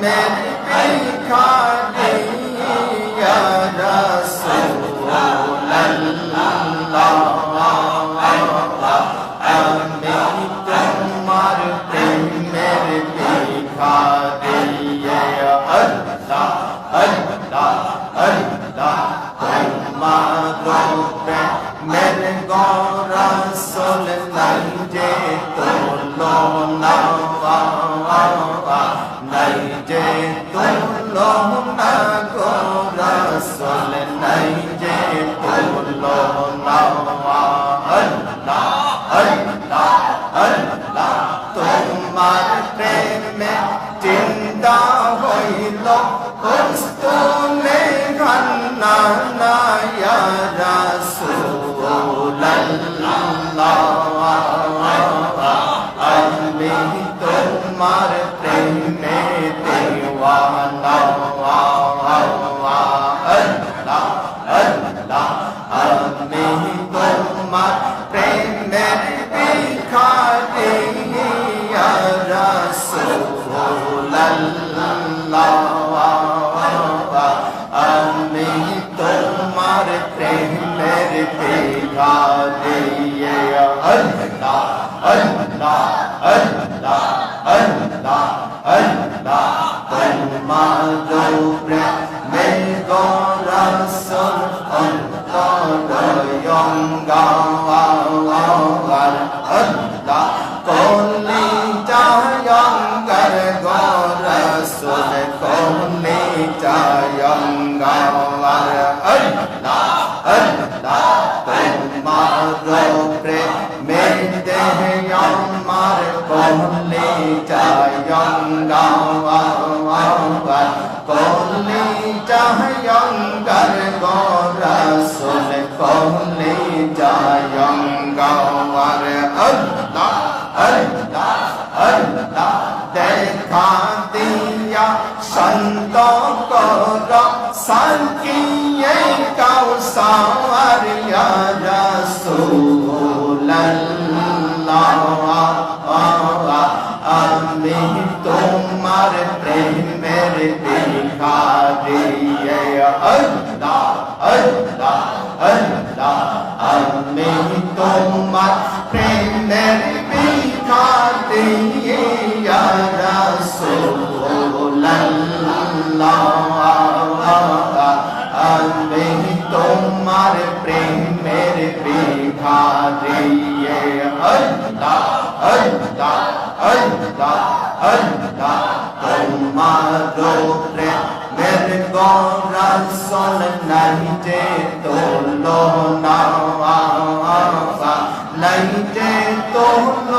প্রেমের ভিখারি ইয়া আমি তোমার প্রেমের আল্লাহ তোমার প্রেমের ভিখারি ইয়া আল্লাহ আল্লাহ আল্লাহ আল্লাহ আল্লাহ তোমার প্রেমে গরাসল অন্তরয়ঙ্গাওয়ার আল্লাহ কলি চায়ঙ্গার গরাসল কলি চায়ঙ্গাওয়ার আল্লাহ প্রেমে দেহ আমার কলি চায়ঙ্গাওয়ার কলি চায়ঙ্গার গরাসল কলি চায়ঙ্গাওয়ার আল্লাহ আল্লাহ আল্লাহ দেখা দিয়া সন্ত কর সাকিয়ে কাউসার ইয়া প্রেমের ভিখারি ইয়া রাসূলুল্লাহ আমি তোমার প্রেমের ভিখারি আল্লাহ আল্লাহ আল্লাহ আল্লাহ তোমার প্রেমের গরাসল নাই যে তোলো না নাই তোল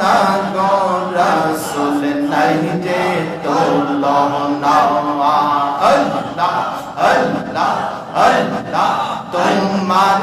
না গরাসল নাইতে তোলো না। আল্লাহ আল্লাহ আল্লাহ তোমার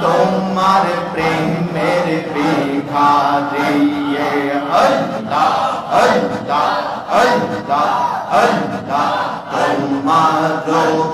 তোমার প্রেমের বিঘারে আল্লাহ আল্লাহ আল্লাহ আল্লাহ তোমার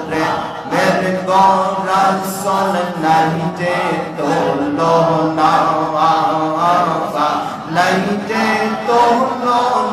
প্রেমের গরাসন নাইতে তোলো না নাইতে তোলো